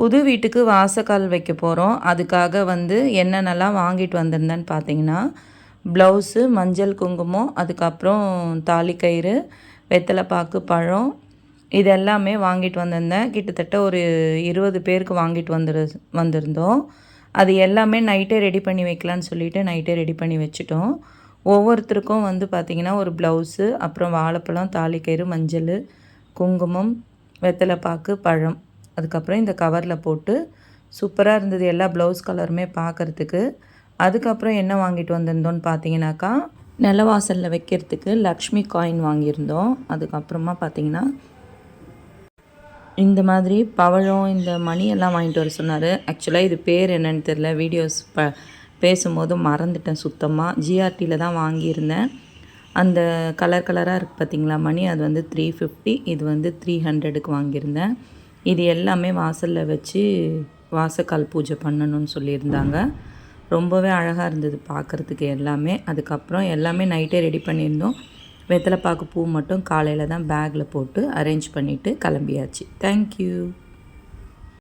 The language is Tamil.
புது வீட்டுக்கு வாசக்கால் வைக்க போகிறோம் அதுக்காக வந்து என்னென்னலாம் வாங்கிட்டு வந்திருந்தேன்னு பார்த்தீங்கன்னா ப்ளவுஸு மஞ்சள் குங்குமம் அதுக்கப்புறம் தாலிக்கயிறு வெத்தலைப்பாக்கு பழம் இது எல்லாமே வாங்கிட்டு வந்திருந்தேன். கிட்டத்தட்ட ஒரு இருபது பேருக்கு வாங்கிட்டு வந்துரு வந்திருந்தோம். அது எல்லாமே நைட்டே ரெடி பண்ணி வைக்கலான்னு சொல்லிவிட்டு நைட்டே ரெடி பண்ணி வச்சுட்டோம். ஒவ்வொருத்தருக்கும் வந்து பார்த்திங்கன்னா ஒரு ப்ளவுஸு அப்புறம் வாழைப்பழம் தாலிக்கயிறு மஞ்சள் குங்குமம் வெத்தலைப்பாக்கு பழம். அதுக்கப்புறம் இந்த கவரில் போட்டு சூப்பராக இருந்தது எல்லா ப்ளவுஸ் கலருமே பார்க்குறதுக்கு அதுக்கப்புறம் என்ன வாங்கிட்டு வந்திருந்தோன்னு பார்த்தீங்கன்னாக்கா நிலவாசலில் வைக்கிறதுக்கு லக்ஷ்மி காயின் வாங்கியிருந்தோம். அதுக்கப்புறமா பார்த்தீங்கன்னா இந்த மாதிரி பவழம் இந்த மணி எல்லாம் வாங்கிட்டு வர சொன்னார். ஆக்சுவலாக இது பேர் என்னன்னு தெரில வீடியோஸ் ப பேசும்போது மறந்துட்டேன் சுத்தமாக ஜிஆர்டியில் தான் வாங்கியிருந்தேன். அந்த கலர் கலராக இருக்குது பார்த்தீங்களா மணி அது வந்து த்ரீ ஃபிஃப்டி இது வந்து த்ரீ ஹண்ட்ரடுக்கு வாங்கியிருந்தேன். இது எல்லாமே வாசலில் வச்சு வாசக்கால் பூஜை பண்ணணும்னு சொல்லியிருந்தாங்க. ரொம்பவே அழகாக இருந்தது பார்க்குறதுக்கு எல்லாமே. அதுக்கப்புறம் எல்லாமே நைட்டே ரெடி பண்ணியிருந்தோம். வெத்தலைப்பாக்கு பூ மட்டும் காலையில் தான் பேக்கில் போட்டு அரேஞ்ச் பண்ணிவிட்டு கிளம்பியாச்சு. தேங்க்யூ